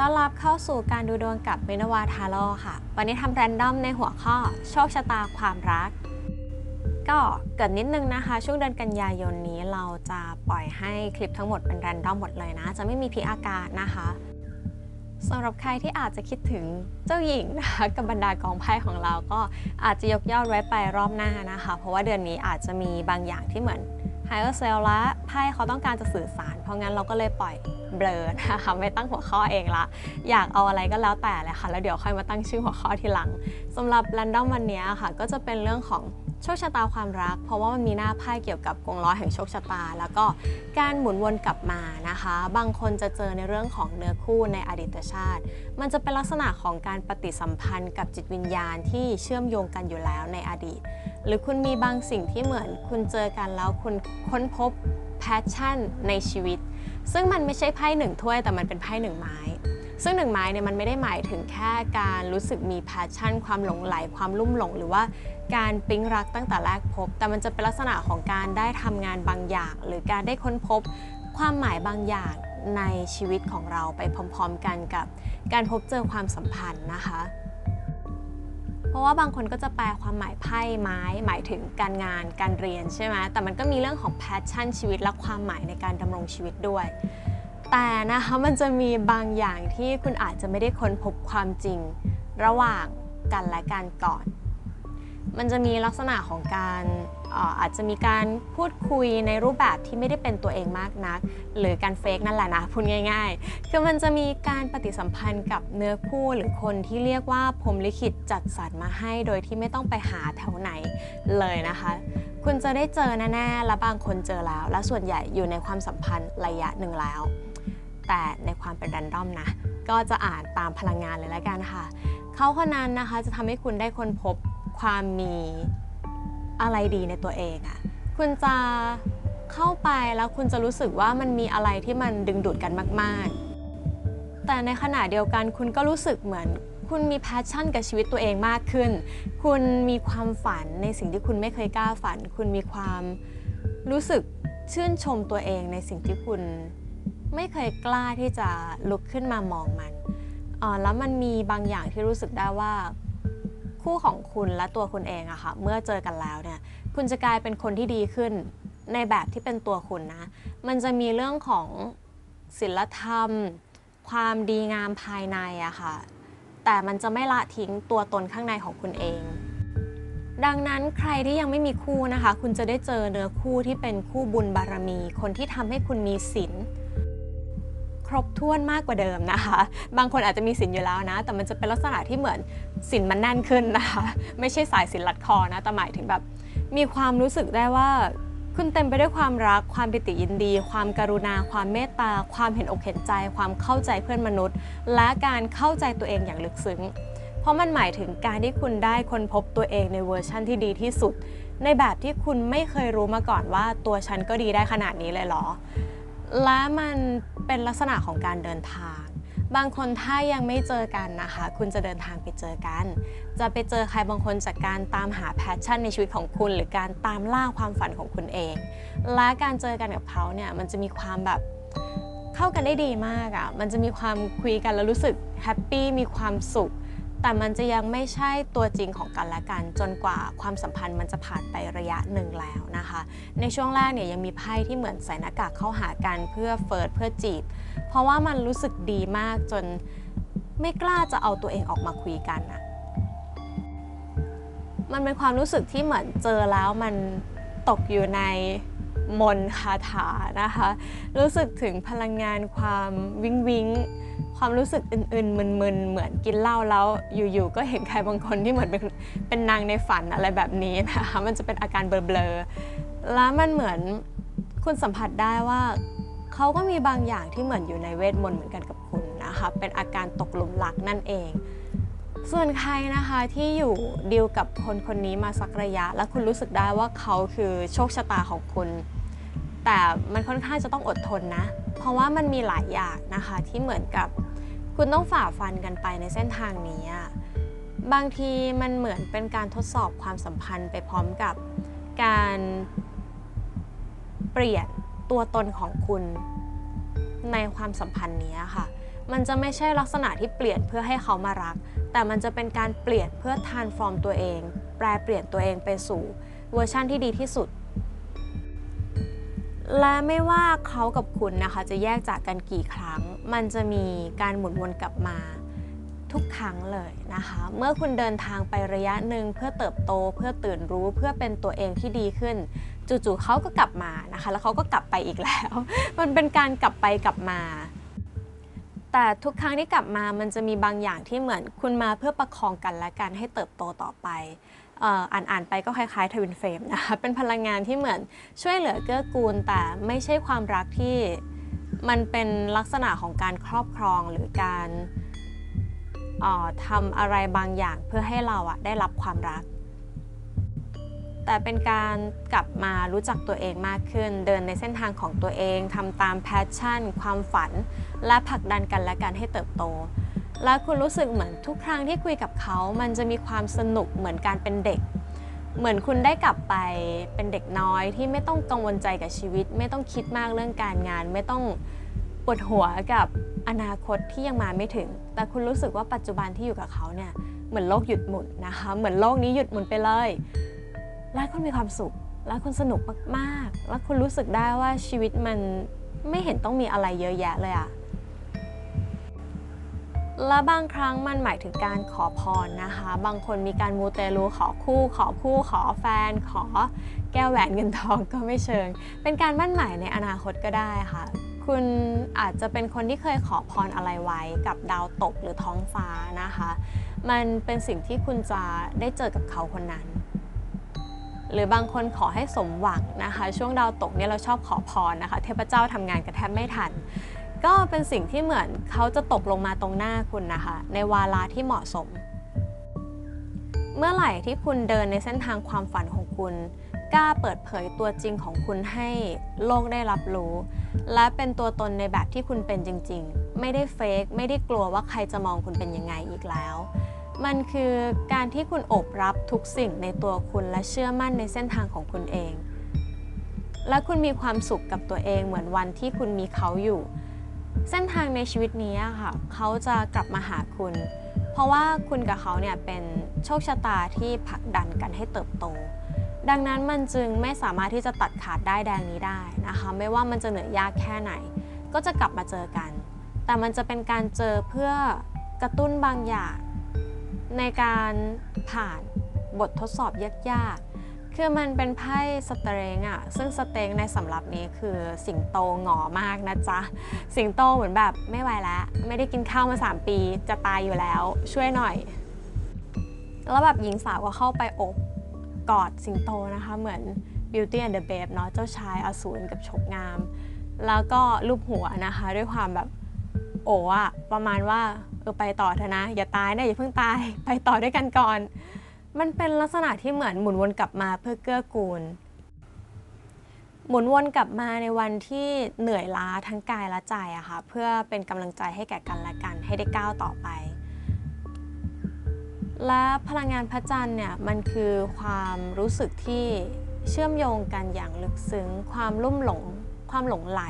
ต้อนรับเข้าสู่การดูดวงกับเมนวาทาโร่ค่ะ วันนี้ทำแรนดอมในหัวข้อ โชคชะตาความรัก ก็เกิดนิดนึงนะคะ ช่วงเดือนกันยายนนี้เราจะปล่อยให้คลิปทั้งหมดเป็นแรนดอมหมดเลยนะ จะไม่มีพิอากาศนะคะสำหรับใครที่อาจจะคิดถึงเจ้าหญิงนะคะกับบรรดากองไพ่ของเราก็อาจจะยกยอดไว้ไปรอบหน้านะคะ เพราะว่าเดือนนี้อาจจะมีบางอย่างที่เหมือน ไฮเออร์เซลละไพ่เขาต้องการจะสื่อสาร เพราะงั้นเราก็เลยปล่อยเบลอนะคะไม่ตั้งหัวข้อเองละ อยากเอาอะไรก็แล้วแต่เลยค่ะ แล้วเดี๋ยวค่อยมาตั้งชื่อหัวข้อทีหลังสำหรับแรนดอมวันนี้ค่ะ ก็จะเป็นเรื่องของ ชคชะตาความรัก เพราะว่ามันมีหน้าไพ่เกี่ยวกับกงล้อแห่งโชคชะตา แล้วก็การหมุนวนกลับมานะคะ บางคนจะเจอในเรื่องของเนื้อคู่ในอดีตชาติ มันจะเป็นลักษณะของการปฏิสัมพันธ์กับจิตวิญญาณที่เชื่อมโยงกันอยู่แล้วในอดีต หรือคุณมีบางสิ่งที่เหมือนคุณเจอกันแล้วคุณค้นพบแพชชั่นในชีวิต ซึ่งมันไม่ใช่ไพ่หนึ่งถ้วยแต่มันเป็นไพ่หนึ่งไม้ ซึ่งหนึ่งไม้เนี่ยมันไม่ได้หมายถึงแค่การรู้สึกมีแพชชั่น ความหลงไหลความลุ่มหลง หรือว่าการปิ๊งรักตั้งแต่แรกพบ แต่มันจะเป็นลักษณะของการได้ทำงานบางอย่าง หรือการได้ค้นพบความหมายบางอย่างในชีวิตของเราไปพร้อมๆกันกับการพบเจอความสัมพันธ์นะคะ เพราะว่าบางคนก็จะแปลความหมายไพ่ไม้ หมายถึงการงานการเรียนใช่ไหมแต่มันก็มีเรื่องของแพชชั่นชีวิตและความหมายในการดำรงชีวิตด้วย แต่นะคะมันจะมีบางอย่างที่คุณอาจจะไม่ได้ค้นพบความจริง ระหว่างกันและกันก่อน มันจะมีลักษณะของการอาจจะมีการพูดคุยในรูปแบบที่ไม่ได้เป็นตัวเองมากนัก หรือการเฟกนั่นแหละนะพูดง่ายๆ คือมันจะมีการปฏิสัมพันธ์กับเนื้อคู่หรือคนที่เรียกว่าพรมลิขิตจัดสรรมาให้โดยที่ไม่ต้องไปหาแถวไหนเลยนะคะ คุณจะได้เจอแน่ๆและบางคนเจอแล้ว และส่วนใหญ่อยู่ในความสัมพันธ์ระยะหนึ่งแล้ว แต่ในความเป็นแรนดอมนะ ก็จะอ่านตามพลังงานเลยแล้วกันค่ะ เขาคนนั้นนะคะจะทำให้คุณได้ค้นพบความมีอะไรดีในตัวเองอะ่ะ คุณจะเข้าไปแล้วคุณจะรู้สึกว่ามันมีอะไรที่มันดึงดูดกันมากๆ แต่ในขณะเดียวกันคุณก็รู้สึกเหมือนคุณมีแพชชั่นกับชีวิตตัวเองมากขึ้น คุณมีความฝันในสิ่งที่คุณไม่เคยกล้าฝัน คุณมีความรู้สึกชื่นชมตัวเองในสิ่งที่คุณ ไม่เคยกล้าที่จะลุกขึ้นมามองมันอ่าแล้วมันมีบางอย่างที่รู้สึกได้ว่า คู่ของคุณและตัวคุณเองอะค่ะเมื่อเจอกันแล้วเนี่ย คุณจะกลายเป็นคนที่ดีขึ้นในแบบที่เป็นตัวคุณนะ มันจะมีเรื่องของศิลธรรม ความดีงามภายในอะค่ะ แต่มันจะไม่ละทิ้งตัวตนข้างในของคุณเอง ดังนั้นใครที่ยังไม่มีคู่นะคะ คุณจะได้เจอเนื้อคู่ที่เป็นคู่บุญบารมี คนที่ทำให้คุณมีศีล ครบถ้วนมากกว่าเดิมนะคะ บางคนอาจจะมีสินอยู่แล้วนะ แต่มันจะเป็นลักษณะที่เหมือนสินมันแน่นขึ้นนะคะ ไม่ใช่สายสินลัดคอนะแต่หมายถึงแบบ มีความรู้สึกได้ว่าคุณเต็มไปด้วยความรัก ความปิติยินดี ความการุณา ความเมตตา ความเห็นอกเห็นใจ ความเข้าใจเพื่อนมนุษย์ และการเข้าใจตัวเองอย่างลึกซึ้ง เพราะมันหมายถึงการที่คุณได้ค้นพบตัวเองในเวอร์ชั่นที่ดีที่สุด ในแบบที่คุณไม่เคยรู้มาก่อนว่าตัวฉันก็ดีได้ขนาดนี้เลยเหรอ และมัน เป็นลักษณะของการเดินทาง บางคนถ้ายังไม่เจอกันนะคะ คุณจะเดินทางไปเจอกัน จะไปเจอใครบางคนจากการตามหาแพชชั่นในชีวิตของคุณ หรือการตามล่าความฝันของคุณเอง และการเจอกันกับเขาเนี่ยมันจะมีความแบบเข้ากันได้ดีมากอะ่ะ มันจะมีความคุยกันแล้วรู้สึกแฮปปี้มีความสุข แต่มันจะยังไม่ใช่ตัวจริงของกันและกัน จนกว่าความสัมพันธ์มันจะผ่านไประยะหนึ่งแล้วนะคะ ในช่วงแรกเนี่ยยังมีไพ่ที่เหมือนใส่หน้ากากเข้าหากันเพื่อเฟิร์สเพื่อจีบ เพราะว่ามันรู้สึกดีมากจนไม่กล้าจะเอาตัวเองออกมาคุยกันอะมันเป็นความรู้สึกที่เหมือนเจอแล้วมันตกอยู่ใน มนคาถานะคะ รู้สึกถึงพลังงานความวิงวิงความรู้สึกอื่นๆมึนๆ เหมือนกินเหล้าแล้วอยู่ๆ ก็เห็นใครบางคนที่เหมือนเป็นเป็นนางในฝันอะไรแบบนี้นะคะมันจะเป็นอาการเบลอๆแล้วมันเหมือนคุณสัมผัสได้ว่าเขาก็มีบางอย่างที่เหมือนอยู่ในเวทมนต์เหมือนกันกับคุณนะคะเป็นอาการตกหลุมรักนั่นเอง ส่วนใครนะคะที่อยู่ดีลกับคนคนนี้มาสักระยะ แล้วคุณรู้สึกได้ว่าเขาคือโชคชะตาของคุณ แต่มันค่อนข้างจะต้องอดทนนะ เพราะว่ามันมีหลายอย่างนะคะที่เหมือนกับคุณต้องฝ่าฟันกันไปในเส้นทางนี้ บางทีมันเหมือนเป็นการทดสอบความสัมพันธ์ไปพร้อมกับการเปลี่ยนตัวตนของคุณในความสัมพันธ์นี้ค่ะ มันจะไม่ใช่ลักษณะที่เปลี่ยนเพื่อให้เขามารัก แต่มันจะเป็นการเปลี่ยนเพื่อทานฟอร์มตัวเอง แปลเปลี่ยนตัวเองไปสู่เวอร์ชั่นที่ดีที่สุด และไม่ว่าเขากับคุณนะคะจะแยกจากกันกี่ครั้ง มันจะมีการหมุนวนกลับมาทุกครั้งเลยนะคะ เมื่อคุณเดินทางไประยะหนึ่งเพื่อเติบโตเพื่อตื่นรู้เพื่อเป็นตัวเองที่ดีขึ้น จู่ๆเขาก็กลับมานะคะ แล้วเขาก็กลับไปอีกแล้ว มันเป็นการกลับไปกลับมา แต่ทุกครั้งที่กลับมามันจะมีบางอย่างที่เหมือนคุณมาเพื่อประคองกันและกันให้เติบโตต่อไป อ่านอ่านไปก็คล้ายๆทวินเฟรมนะคะเป็นพลังงานที่เหมือนช่วยเหลือเกื้อกูล แต่ไม่ใช่ความรักที่มันเป็นลักษณะของการครอบครองหรือการทำอะไรบางอย่างเพื่อให้เราอะได้รับความรัก แต่เป็นการกลับมารู้จักตัวเองมากขึ้น เดินในเส้นทางของตัวเองทำตามแพชชั่น ความฝัน และผลักดันกันและกันให้เติบโต และคุณรู้สึกเหมือนทุกครั้งที่คุยกับเขา มันจะมีความสนุกเหมือนการเป็นเด็ก เหมือนคุณได้กลับไปเป็นเด็กน้อยที่ไม่ต้องกังวลใจกับชีวิต ไม่ต้องคิดมากเรื่องการงาน ไม่ต้องปวดหัวกับอนาคตที่ยังมาไม่ถึง แต่คุณรู้สึกว่าปัจจุบันที่อยู่กับเขาเนี่ยเหมือนโลกหยุดหมุนนะคะ เหมือนโลกนี้หยุดหมุนไปเลย และคุณมีความสุข และคุณสนุกมากๆ และคุณรู้สึกได้ว่าชีวิตมันไม่เห็นต้องมีอะไรเยอะแยะเลยอะ และบางครั้งมันหมายถึงการขอพรนะคะ บางคนมีการมูเตลูขอคู่ ขอคู่ขอแฟน ขอแก้วแหวนเงินทองก็ไม่เชิง เป็นการมั่นหมายในอนาคตก็ได้ค่ะ คุณอาจจะเป็นคนที่เคยขอพรอะไรไว้กับดาวตกหรือท้องฟ้านะคะ มันเป็นสิ่งที่คุณจะได้เจอกับเขาคนนั้น หรือบางคนขอให้สมหวังนะคะ ช่วงดาวตกเนี่ยเราชอบขอพรนะคะ เทพเจ้าทำงานกันแทบไม่ทัน ก็เป็นสิ่งที่เหมือนเขาจะตกลงมาตรงหน้าคุณนะคะ ในวาระที่เหมาะสม เมื่อไหร่ที่คุณเดินในเส้นทางความฝันของคุณ กล้าเปิดเผยตัวจริงของคุณให้โลกได้รับรู้ และเป็นตัวตนในแบบที่คุณเป็นจริง ๆ ไม่ได้เฟกไม่ได้กลัวว่าใครจะมองคุณเป็นยังไงอีกแล้ว มันคือการที่คุณอบรับทุกสิ่งในตัวคุณและเชื่อมั่นในเส้นทางของคุณเองและคุณมีความสุขกับตัวเองเหมือนวันที่คุณมีเขาอยู่ เส้นทางในชีวิตนี้ค่ะเขาจะกลับมาหาคุณ เพราะว่าคุณกับเขาเนี่ยเป็นโชคชะตาที่ผลักดันกันให้เติบโต ดังนั้นมันจึงไม่สามารถที่จะตัดขาดได้แดงนี้ได้นะคะ ไม่ว่ามันจะเหนื่อยยากแค่ไหน ก็จะกลับมาเจอกัน แต่มันจะเป็นการเจอเพื่อกระตุ้นบางอย่างในการผ่านบททดสอบยาก คือมันเป็นไพ่สเตรงอะซึ่งสเตรงในสำรับนี้คือสิงโตหงอมากนะจ๊ะ สิงโตเหมือนแบบไม่ไหวแล้ว ไม่ได้กินข้าวมา 3 ปี จะตายอยู่แล้ว ช่วยหน่อย แล้วแบบหญิงสาวก็เข้าไปอบกอดสิงโตนะคะ เหมือน Beauty and the Beast เนาะเจ้าชายอสูรกับฉกงาม แล้วก็ลูบหัวนะคะ ด้วยความแบบโอ้อะประมาณว่าเออไปต่อเถอะนะ อย่าตายนะอย่าเพิ่งตายไปต่อด้วยกันก่อน มันเป็นลักษณะที่เหมือนหมุนวนกลับมาเพื่อเกื้อกูล หมุนวนกลับมาในวันที่เหนื่อยล้าทั้งกายและใจอะค่ะเพื่อเป็นกำลังใจให้แก่กันและกันให้ได้ก้าวต่อไป และพลังงานพระจันทร์เนี่ยมันคือความรู้สึกที่เชื่อมโยงกันอย่างลึกซึ้ง ความลุ่มหลง ความหลงไหล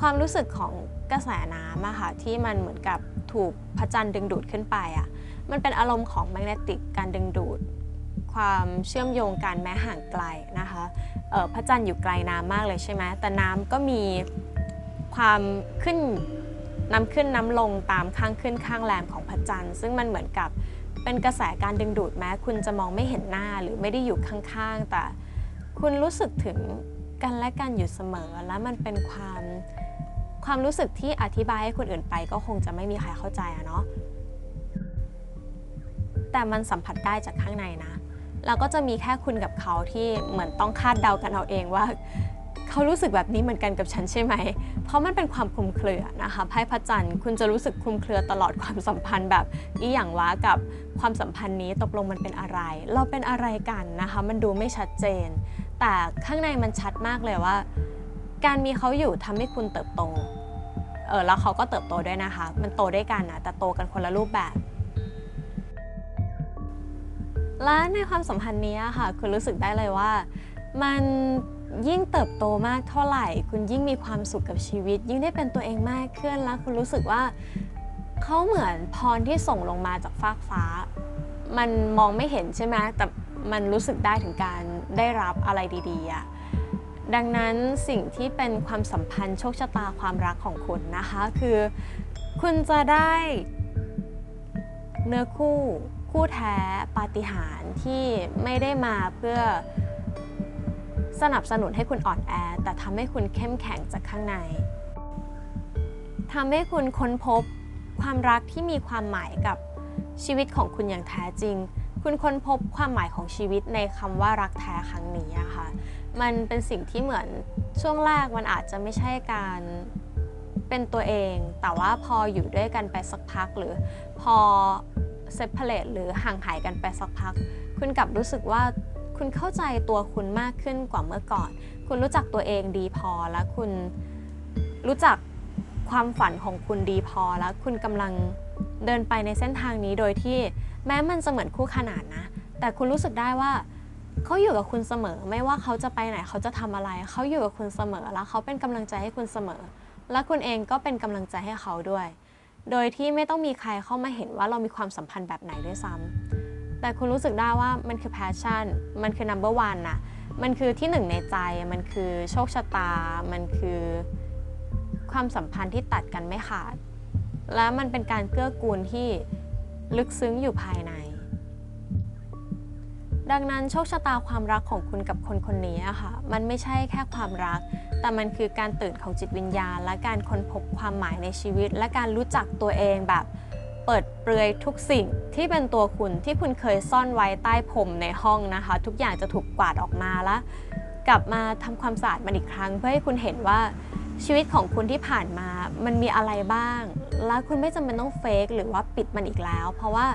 ความรู้สึกของกระแสน้ำอะค่ะที่มันเหมือนกับถูกพระจันทร์ดึงดูดขึ้นไปอะ มันเป็นอารมณ์ของแมกเนติกการดึงดูด ความเชื่อมโยงกันแม้ห่างไกลนะคะเอ่อพระจันทร์อยู่ไกลน้ำมากเลยใช่ไหมแต่น้ำก็มีความขึ้นน้ำขึ้นน้ำลงตามข้างขึ้นข้างแรมของพระจันทร์ ซึ่งมันเหมือนกับเป็นกระแสการดึงดูดแม้ คุณจะมองไม่เห็นหน้าหรือไม่ได้อยู่ข้างๆ แต่คุณรู้สึกถึงกันและกันอยู่เสมอ และมันเป็นความความรู้สึกที่อธิบายให้คนอื่นไปก็คงจะไม่มีใครเข้าใจอะเนาะ แต่มันสัมผัสได้จากข้างในนะแล้วก็จะมีแค่คุณกับเขาที่เหมือนต้องคาดเดากันเอาเองว่า เขารู้สึกแบบนี้เหมือนกันกับฉันใช่ไหม เพราะมันเป็นความคลุมเครือนะคะไพ่พระจันทร์คุณจะรู้สึกคลุมเครือตลอดความสัมพันธ์แบบอีอย่างว่ากับความสัมพันธ์นี้ตกลงมันเป็นอะไร เราเป็นอะไรกันนะคะ มันดูไม่ชัดเจน แต่ข้างในมันชัดมากเลยว่า การมีเขาอยู่ทำให้คุณเติบโตเออแล้วเขาก็เติบโตด้วยนะคะ มันโตด้วยกันนะแต่โตกันคนละรูปแบบ และในความสัมพันธ์นี้ค่ะคุณรู้สึกได้เลยว่า มันยิ่งเติบโตมากเท่าไหร่ คุณยิ่งมีความสุขกับชีวิต ยิ่งได้เป็นตัวเองมากขึ้นแล้วคุณรู้สึกว่าเขาเหมือนพรที่ส่งลงมาจากฟากฟ้า มันมองไม่เห็นใช่ไหมแต่มันรู้สึกได้ถึงการได้รับอะไรดีๆอะดังนั้นสิ่งที่เป็นความสัมพันธ์โชคชะตาความรักของคุณนะคะ คือ คุณจะได้เนื้อคู่ คู่แท้ปาฏิหาริย์ที่ไม่ได้มาเพื่อสนับสนุนให้คุณอ่อนแอ แต่ทำให้คุณเข้มแข็งจากข้างในทำให้คุณค้นพบความรักที่มีความหมายกับชีวิตของคุณอย่างแท้จริง คุณค้นพบความหมายของชีวิตในคำว่ารักแท้ครั้งนี้อะค่ะ มันเป็นสิ่งที่เหมือนช่วงแรกมันอาจจะไม่ใช่การเป็นตัวเอง แต่ว่าพออยู่ด้วยกันไปสักพักหรือพอ เซปเปเลตหรือห่างหายกันไปสักพัก คุณกลับรู้สึกว่าคุณเข้าใจตัวคุณมากขึ้นกว่าเมื่อก่อน คุณรู้จักตัวเองดีพอแล้วคุณรู้จักความฝันของคุณดีพอแล้วคุณกำลังเดินไปในเส้นทางนี้โดยที่แม้มันจะเหมือนคู่ขนานนะ แต่คุณรู้สึกได้ว่าเขาอยู่กับคุณเสมอ ไม่ว่าเขาจะไปไหนเขาจะทำอะไร เขาอยู่กับคุณเสมอแล้วเขาเป็นกำลังใจให้คุณเสมอ และคุณเองก็เป็นกำลังใจให้เขาด้วย โดยที่ไม่ต้องมีใครเข้ามาเห็นว่าเรามีความสัมพันธ์แบบไหนด้วยซ้ำแต่คุณรู้สึกได้ว่ามันคือ passion มันคือ number one นะมันคือที่หนึ่งในใจ มันคือโชคชะตา มันคือความสัมพันธ์ที่ตัดกันไม่ขาด และมันเป็นการเกื้อกูลที่ลึกซึ้งอยู่ภายใน ดังนั้นโชคชะตาความรักของคุณกับคนคนนี้ค่ะ มันไม่ใช่แค่ความรัก แต่มันคือการตื่นของจิตวิญญาณ และการค้นพบความหมายในชีวิต และการรู้จักตัวเองแบบเปิดเปลือยทุกสิ่งที่เป็นตัวคุณที่คุณเคยซ่อนไว้ใต้ผมในห้องนะคะ ทุกอย่างจะถูกกวาดออกมาแล้ว กลับมาทำความสะอาดมันอีกครั้ง เพื่อให้คุณเห็นว่าชีวิตของคุณที่ผ่านมา มันมีอะไรบ้าง แล้วคุณไม่จำเป็นต้องเฟกหรือว่าปิดมันอีกแล้ว เพราะว่า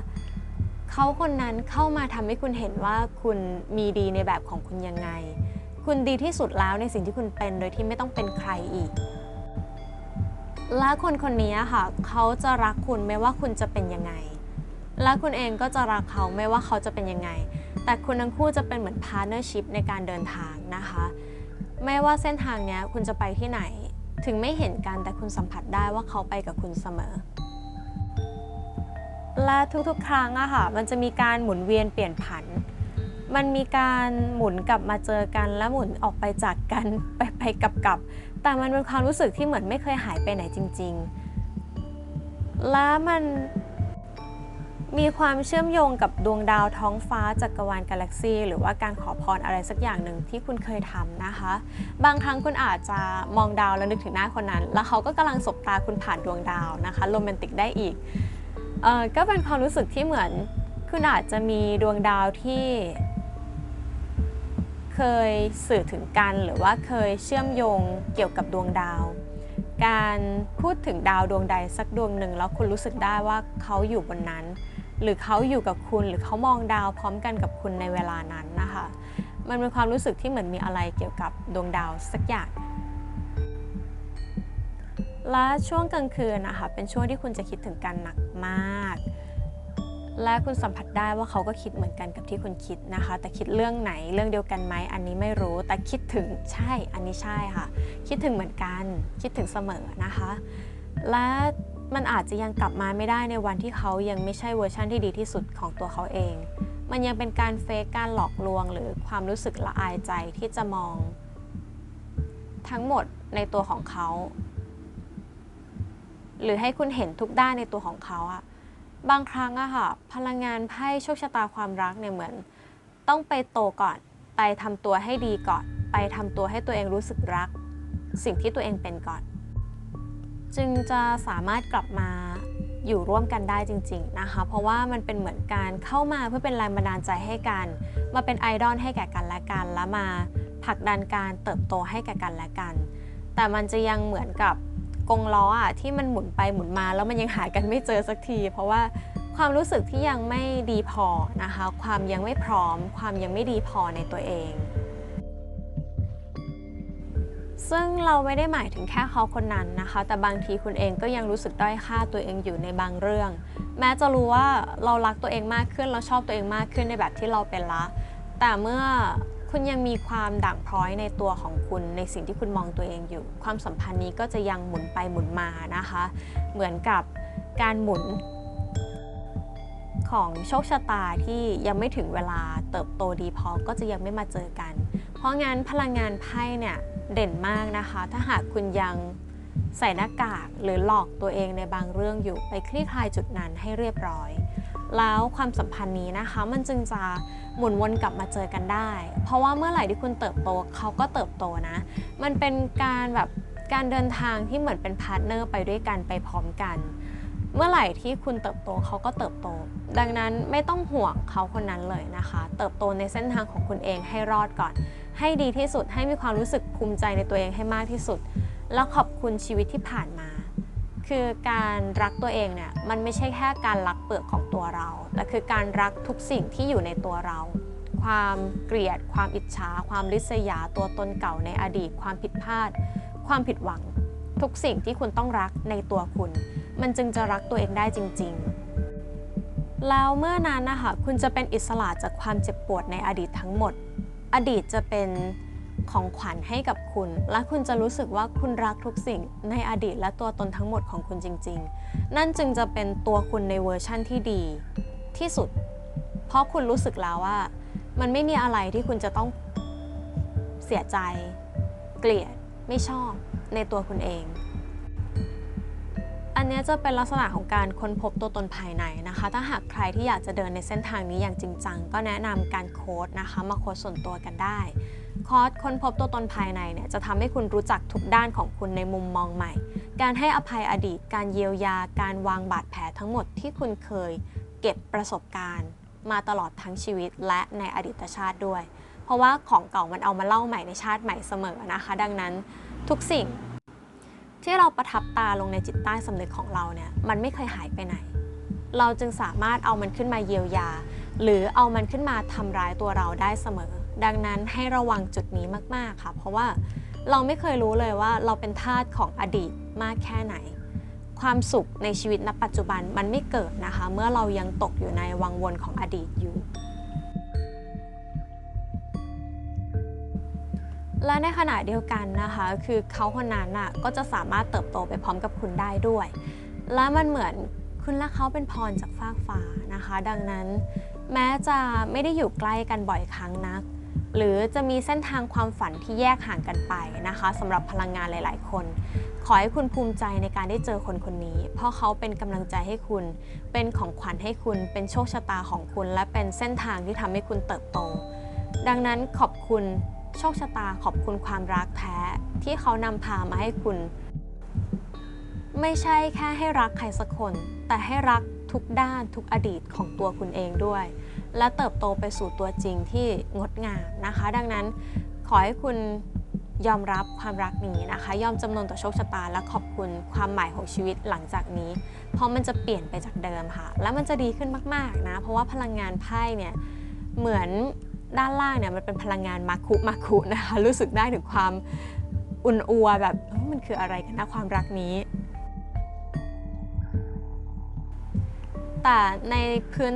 เขาคนนั้นเข้ามาทำให้คุณเห็นว่าคุณมีดีในแบบของคุณยังไง คุณดีที่สุดแล้วในสิ่งที่คุณเป็นโดยที่ไม่ต้องเป็นใครอีก และคนคนนี้ค่ะ เขาจะรักคุณไม่ว่าคุณจะเป็นยังไง และคุณเองก็จะรักเขาไม่ว่าเขาจะเป็นยังไง แต่คุณทั้งคู่จะเป็นเหมือนพาร์เนอร์ชิพในการเดินทางนะคะ ไม่ว่าเส้นทางนี้คุณจะไปที่ไหน ถึงไม่เห็นกันแต่คุณสัมผัสได้ว่าเขาไปกับคุณเสมอ และทุกๆ ครั้งอะค่ะ มันจะมีการหมุนเวียนเปลี่ยนผัน มันมีการหมุนกลับมาเจอกันและหมุนออกไปจากกันไปไปกลับกลับแต่มันเป็นความรู้สึกที่เหมือนไม่เคยหายไปไหนจริง ๆ และมันมีความเชื่อมโยงกับดวงดาวท้องฟ้าจักรวาลกาแล็กซีหรือว่าการขอพรอะไรสักอย่างหนึ่งที่คุณเคยทำนะคะ บางครั้งคุณอาจจะมองดาวแล้วนึกถึงหน้าคนนั้น แล้วเขาก็กำลังสบตาคุณผ่านดวงดาวนะคะโรแมนติกได้อีกเออก็เป็นความรู้สึกที่เหมือนคุณอาจจะมีดวงดาวที่ เคยสื่อถึงกันหรือว่าเคยเชื่อมโยงเกี่ยวกับดวงดาว การพูดถึงดาวดวงใดสักดวงหนึ่งแล้วคุณรู้สึกได้ว่าเขาอยู่บนนั้น หรือเขาอยู่กับคุณหรือเขามองดาวพร้อมกันกับคุณในเวลานั้นนะคะ มันเป็นความรู้สึกที่เหมือนมีอะไรเกี่ยวกับดวงดาวสักอย่างและช่วงกลางคืนนะคะเป็นช่วงที่คุณจะคิดถึงกันหนักมาก และคุณสัมผัสได้ว่าเขาก็คิดเหมือนกันกับที่คุณคิดนะคะ แต่คิดเรื่องไหนเรื่องเดียวกันไหมอันนี้ไม่รู้ แต่คิดถึงใช่อันนี้ใช่ค่ะ คิดถึงเหมือนกันคิดถึงเสมอนะคะ และมันอาจจะยังกลับมาไม่ได้ในวันที่เขายังไม่ใช่เวอร์ชั่นที่ดีที่สุดของตัวเขาเอง มันยังเป็นการเฟกการหลอกลวง หรือความรู้สึกละอายใจที่จะมอง ทั้งหมดในตัวของเขา หรือให้คุณเห็นทุกด้านในตัวของเขาอะ บางครั้งอะค่ะ พลังงานไพ่โชคชะตาความรักเนี่ยเหมือน ต้องไปโตก่อน ไปทำตัวให้ดีก่อน ไปทำตัวให้ตัวเองรู้สึกรัก สิ่งที่ตัวเองเป็นก่อน จึงจะสามารถกลับมาอยู่ร่วมกันได้จริง ๆนะคะ เพราะว่ามันเป็นเหมือนการเข้ามาเพื่อเป็นแรงบันดาลใจให้กัน มาเป็นไอดอลให้แก่กันและกัน แล้วมาผลักดันการเติบโตให้แก่กันและกัน แต่มันจะยังเหมือนกับ กงล้ออะที่มันหมุนไปหมุนมา แล้วมันยังหากันไม่เจอสักที เพราะว่าความรู้สึกที่ยังไม่ดีพอนะคะ ความยังไม่พร้อม ความยังไม่ดีพอในตัวเอง ซึ่งเราไม่ได้หมายถึงแค่เขาคนนั้นนะคะ แต่บางทีคุณเองก็ยังรู้สึกด้อยค่าตัวเองอยู่ในบางเรื่อง แม้จะรู้ว่าเรารักตัวเองมากขึ้นเราชอบตัวเองมากขึ้นในแบบที่เราเป็นละ แต่เมื่อ คุณยังมีความด่างพร้อยในตัวของคุณในสิ่งที่คุณมองตัวเองอยู่ ความสัมพันธ์นี้ก็จะยังหมุนไปหมุนมานะคะ เหมือนกับการหมุนของโชคชะตาที่ยังไม่ถึงเวลาเติบโตดีพอก็จะยังไม่มาเจอกัน เพราะงั้นพลังงานไพ่เนี่ยเด่นมากนะคะ ถ้าหากคุณยังใส่หน้ากากหรือหลอกตัวเองในบางเรื่องอยู่ไปคลี่คลายจุดนั้นให้เรียบร้อย แล้วความสัมพันธ์นี้นะคะ มันจึงจะหมุนวนกลับมาเจอกันได้ เพราะว่าเมื่อไหร่ที่คุณเติบโตเขาก็เติบโตนะ มันเป็นการแบบการเดินทางที่เหมือนเป็นพาร์ทเนอร์ไปด้วยกันไปพร้อมกัน เมื่อไหร่ที่คุณเติบโตเขาก็เติบโต ดังนั้นไม่ต้องห่วงเขาคนนั้นเลยนะคะ เติบโตในเส้นทางของคุณเองให้รอดก่อน ให้ดีที่สุดให้มีความรู้สึกภูมิใจในตัวเองให้มากที่สุด แล้วขอบคุณชีวิตที่ผ่านมา คือการรักตัวเองเนี่ยมันไม่ใช่แค่การรักเปลือกของตัวเรา แต่คือการรักทุกสิ่งที่อยู่ในตัวเรา ความเกลียด ความอิจฉา ความริษยาตัวตนเก่าในอดีต ความผิดพลาด ความผิดหวัง ทุกสิ่งที่คุณต้องรักในตัวคุณ มันจึงจะรักตัวเองได้จริง ๆ แล้วเมื่อนั้นนะคะคุณจะเป็นอิสระจากความเจ็บปวดในอดีตทั้งหมด อดีตจะเป็น ของขวัญให้กับคุณ และคุณจะรู้สึกว่าคุณรักทุกสิ่งในอดีตและตัวตนทั้งหมดของคุณจริง ๆ นั่นจึงจะเป็นตัวคุณในเวอร์ชั่นที่ดีที่สุด เพราะคุณรู้สึกแล้วว่า มันไม่มีอะไรที่คุณจะต้องเสียใจ เกลียดไม่ชอบในตัวคุณเอง อันนี้จะเป็นลักษณะของการค้นพบตัวตนภายในนะคะ ถ้าหากใครที่อยากจะเดินในเส้นทางนี้อย่างจริงจังก็แนะนำการโค้ดนะคะ มาโค้ดส่วนตัวกันได้ คอร์สค้นพบตัวตนภายในเนี่ยจะทำให้คุณรู้จักทุกด้านของคุณในมุมมองใหม่ การให้อภัยอดีต การเยียวยา การวางบาดแผลทั้งหมดที่คุณเคยเก็บประสบการณ์ มาตลอดทั้งชีวิตและในอดีตชาติด้วย เพราะว่าของเก่ามันเอามาเล่าใหม่ในชาติใหม่เสมอนะคะ ดังนั้นทุกสิ่ง ที่เราประทับตาลงในจิตใต้สำนึกของเราเนี่ยมันไม่เคยหายไปไหน เราจึงสามารถเอามันขึ้นมาเยียวยา หรือเอามันขึ้นมาทำร้ายตัวเราได้เสมอ ดังนั้นให้ระวังจุดนี้มากๆค่ะ เพราะว่าเราไม่เคยรู้เลยว่าเราเป็นทาสของอดีตมากแค่ไหน ความสุขในชีวิตณปัจจุบันมันไม่เกิดนะคะ เมื่อเรายังตกอยู่ในวังวนของอดีตอยู่ และในขณะเดียวกันนะคะ คือเขาคนนั้นน่ะก็จะสามารถเติบโตไปพร้อมกับคุณได้ด้วย และมันเหมือนคุณและเขาเป็นพรจากฟากฟ้านะคะ ดังนั้น แม้จะไม่ได้อยู่ใกล้กันบ่อยครั้งนัก หรือจะมีเส้นทางความฝันที่แยกห่างกันไปนะคะสำหรับพลังงานหลาย ๆ คน ขอให้คุณภูมิใจในการได้เจอคนคนนี้ เพราะเขาเป็นกำลังใจให้คุณ เป็นของขวัญให้คุณ เป็นโชคชะตาของคุณ และเป็นเส้นทางที่ทำให้คุณเติบโต ดังนั้นขอบคุณโชคชะตาขอบคุณความรักแท้ ที่เขานำพามาให้คุณ ไม่ใช่แค่ให้รักใครสักคน แต่ให้รัก ทุกด้านทุกอดีตของตัวคุณเองด้วย และเติบโตไปสู่ตัวจริงที่งดงามนะคะ ดังนั้นขอให้คุณยอมรับความรักนี้นะคะ ยอมจำนนต่อโชคชะตา และขอบคุณความหมายของชีวิตหลังจากนี้ เพราะมันจะเปลี่ยนไปจากเดิมค่ะ และมันจะดีขึ้นมากๆนะ เพราะว่าพลังงานไพ่เนี่ยเหมือนด้านล่างเนี่ยมันเป็นพลังงานมาคุมาคุนะคะ รู้สึกได้ถึงความอุ่นอัวแบบมันคืออะไรกันนะความรักนี้ แต่ในพื้น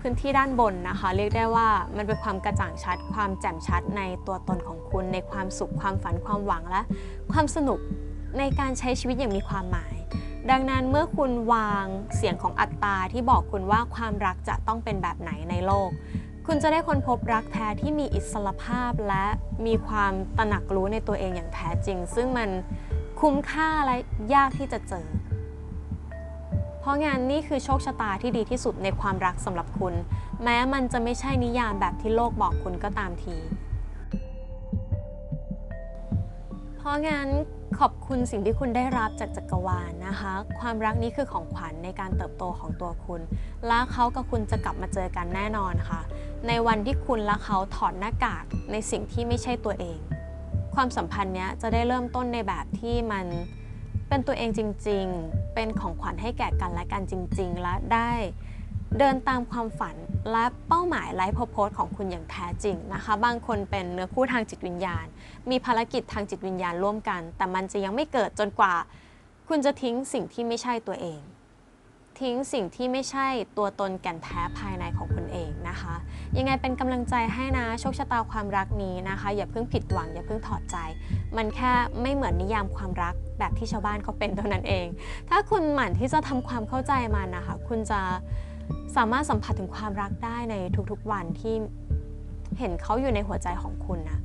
พื้นที่ด้านบนนะคะ เรียกได้ว่ามันเป็นความกระจ่างชัด ความแจ่มชัดในตัวตนของคุณ ในความสุขความฝันความหวังและ ความสนุกในการใช้ชีวิตอย่างมีความหมาย ดังนั้นเมื่อคุณวางเสียงของอัตตาที่บอกคุณว่าความรักจะต้องเป็นแบบไหนในโลก คุณจะได้ค้นพบรักแท้ที่มีอิสรภาพและมีความตระหนักรู้ในตัวเองอย่างแท้จริง ซึ่งมันคุ้มค่าและยากที่จะเจอ ราะงานนี่คือโชคชะตาที่ดีที่สุดในความรักสำหรับคุณ แม้มันจะไม่ใช่นิยามแบบที่โลกบอกคุณก็ตามที เพราะงั้นขอบคุณสิ่งที่คุณได้รับจากจักรวาลนะคะ ความรักนี้คือของขวัญในการเติบโตของตัวคุณ และเขากับคุณจะกลับมาเจอกันแน่นอนค่ะ ในวันที่คุณและเขาถอดหน้ากากในสิ่งที่ไม่ใช่ตัวเอง ความสัมพันธ์เนี้ยจะได้เริ่มต้นในแบบที่มัน เป็นตัวเองจริงๆ เป็นของขวัญให้แก่กันและกันจริง ๆ และได้เดินตามความฝันและเป้าหมายไลฟ์โพสของคุณอย่างแท้จริงนะคะ บางคนเป็นเนื้อคู่ทางจิตวิญญาณ มีภารกิจทางจิตวิญญาณร่วมกัน แต่มันจะยังไม่เกิดจนกว่า คุณจะทิ้งสิ่งที่ไม่ใช่ตัวเอง ทิ้งสิ่งที่ไม่ใช่ตัวตนแก่นแท้ภายในของคุณเองนะคะ ยังไงเป็นกำลังใจให้นะโชคชะตาความรักนี้นะคะ อย่าเพิ่งผิดหวังอย่าเพิ่งถอดใจ มันแค่ไม่เหมือนนิยามความรักแบบที่ชาวบ้านเขาเป็นเท่านั้นเอง ถ้าคุณหมั่นที่จะทำความเข้าใจมันนะคะ คุณจะสามารถสัมผัสถึงความรักได้ในทุกๆวันที่เห็นเขาอยู่ในหัวใจของคุณนะ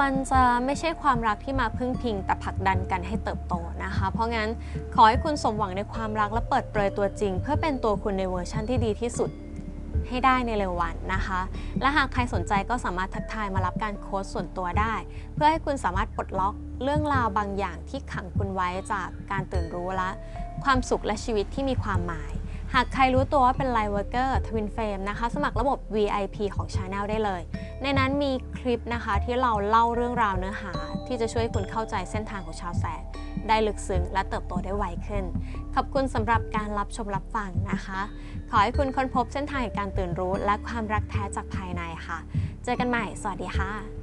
มันจะไม่ใช่ความรักที่มาพึ่งพิง แต่ผลักดันกันให้เติบโตนะคะ เพราะงั้นขอให้คุณสมหวังในความรักและเปิดเผยตัวจริง เพื่อเป็นตัวคุณในเวอร์ชั่นที่ดีที่สุดให้ได้ในเร็ววันนะคะ และหากใครสนใจก็สามารถทักทายมารับการโค้ชส่วนตัวได้ เพื่อให้คุณสามารถปลดล็อกเรื่องราวบางอย่างที่ขังคุณไว้จากการตื่นรู้และ ความสุขและชีวิตที่มีความหมาย หากใครรู้ตัวว่าเป็นไลฟ์เวอร์เกอร์ทวินเฟมนะคะ สมัครระบบ VIP ของ Channel ได้เลย ในนั้นมีคลิปนะคะที่เราเล่าเรื่องราวเนื้อหา ที่จะช่วยคุณเข้าใจเส้นทางของชาวแสงได้ลึกซึ้งและเติบโตได้ไวขึ้น ขอบคุณสำหรับการรับชมรับฟังนะคะ ขอให้คุณค้นพบเส้นทางแห่งการตื่นรู้ และความรักแท้จากภายในค่ะ เจอกันใหม่ สวัสดีค่ะ